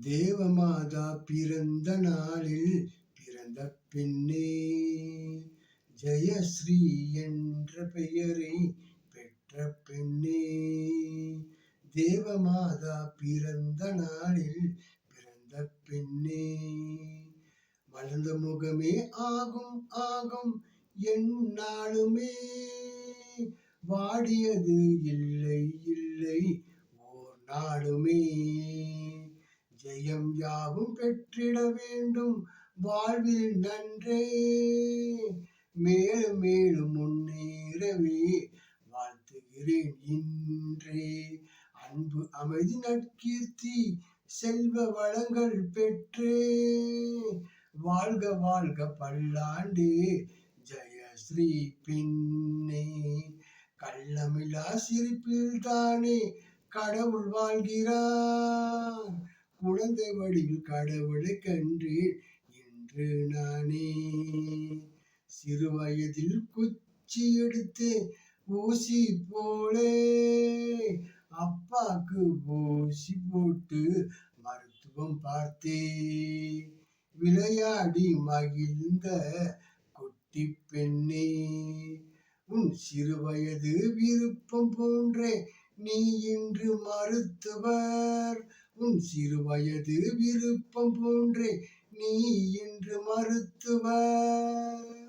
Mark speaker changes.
Speaker 1: தேவமாதா பிறந்த நாளில் பிறந்த பெண்ணே. ஜெயஸ்ரீ என்ற பெயரை பெற்ற பெண்ணே. தேவமாதா பிறந்த நாளில் பிறந்த பெண்ணே. வளர்ந்த முகமே ஆகும் ஆகும் என்னாலுமே வாடியது இல்லை இல்லை ஓர் நாளுமே. ஜெயம் யாவும் பெற்றிட வேண்டும். வாழ்வில் நன்றே. மேலும் மேலும் முன்னேறவே வாழ்த்துகிறேன் இன்றே. அன்பு அமைதி நற்கீர்த்தி செல்வ வளங்கள் பெற்றே. வாழ்க வாழ்க பல்லாண்டு ஜெயஸ்ரீ பின்னே. கள்ளமில்லா சிரிப்பில் தானே கடவுள் வாழ்கிறார். குழந்தை வடிவில் கடவுளை கன்றேன் என்று நானே. சிறு வயதில் குச்சி எடுத்து ஊசி போலே அப்பாக்கு ஊசி போட்டு மருத்துவம் பார்த்தே. விளையாடி மகிழ்ந்த குட்டி பெண்ணே உன் சிறு வயது விருப்பம் போன்றே நீ இன்று மருத்துவர். உன் சிறு வயது விருப்பம் போன்றே நீ என்று மருத்துவர்.